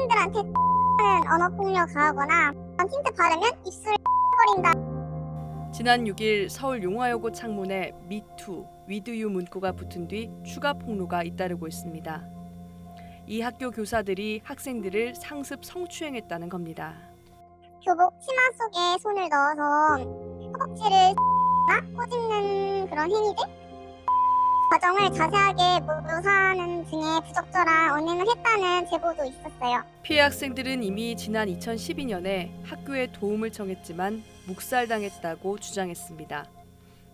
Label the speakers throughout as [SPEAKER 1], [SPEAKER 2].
[SPEAKER 1] 학생들한테 는 언어 폭력 가하거나 틴트 바르면 입술 거린다.
[SPEAKER 2] 지난 6일 서울 용화여고 창문에 미투, 위드유 문구가 붙은 뒤 추가 폭로가 잇따르고 있습니다. 이 학교 교사들이 학생들을 상습 성추행했다는 겁니다.
[SPEAKER 1] 교복 치마 속에 손을 넣어서 허벅지를 나 꼬집는 그런 행위들 과정을 자세하게 묘사하는 부적절한 언행을 했다는 제보도 있었어요.
[SPEAKER 2] 피해 학생들은 이미 지난 2012년에 학교에 도움을 청했지만 묵살당했다고 주장했습니다.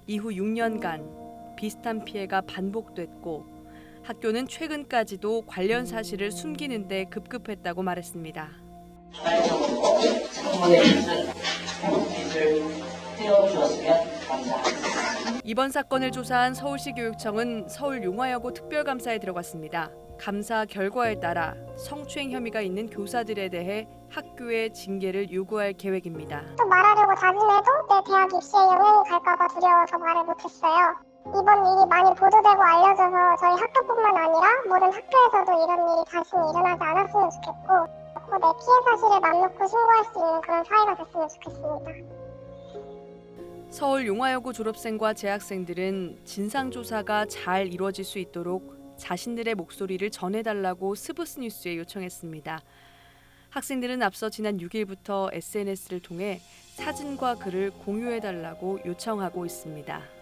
[SPEAKER 2] 이후 6년간 비슷한 피해가 반복됐고 학교는 최근까지도 관련 사실을 숨기는 데 급급했다고 말했습니다. 이번 사건을 조사한 서울시 교육청은 서울 용화여고 특별감사에 들어갔습니다. 감사 결과에 따라 성추행 혐의가 있는 교사들에 대해 학교에 징계를 요구할 계획입니다.
[SPEAKER 1] 또 말하려고 다짐해도 내 대학 입시에 영향이 갈까봐 두려워서 말을 못했어요. 이번 일이 많이 보도되고 알려져서 저희 학교뿐만 아니라 모든 학교에서도 이런 일이 다시는 일어나지 않았으면 좋겠고 내 피해 사실을 맘 놓고 신고할 수 있는 그런 사회가 됐으면 좋겠습니다.
[SPEAKER 2] 서울 용화여고 졸업생과 재학생들은 진상조사가 잘 이루어질 수 있도록 자신들의 목소리를 전해달라고 스브스 뉴스에 요청했습니다. 학생들은 앞서 지난 6일부터 SNS를 통해 사진과 글을 공유해달라고 요청하고 있습니다.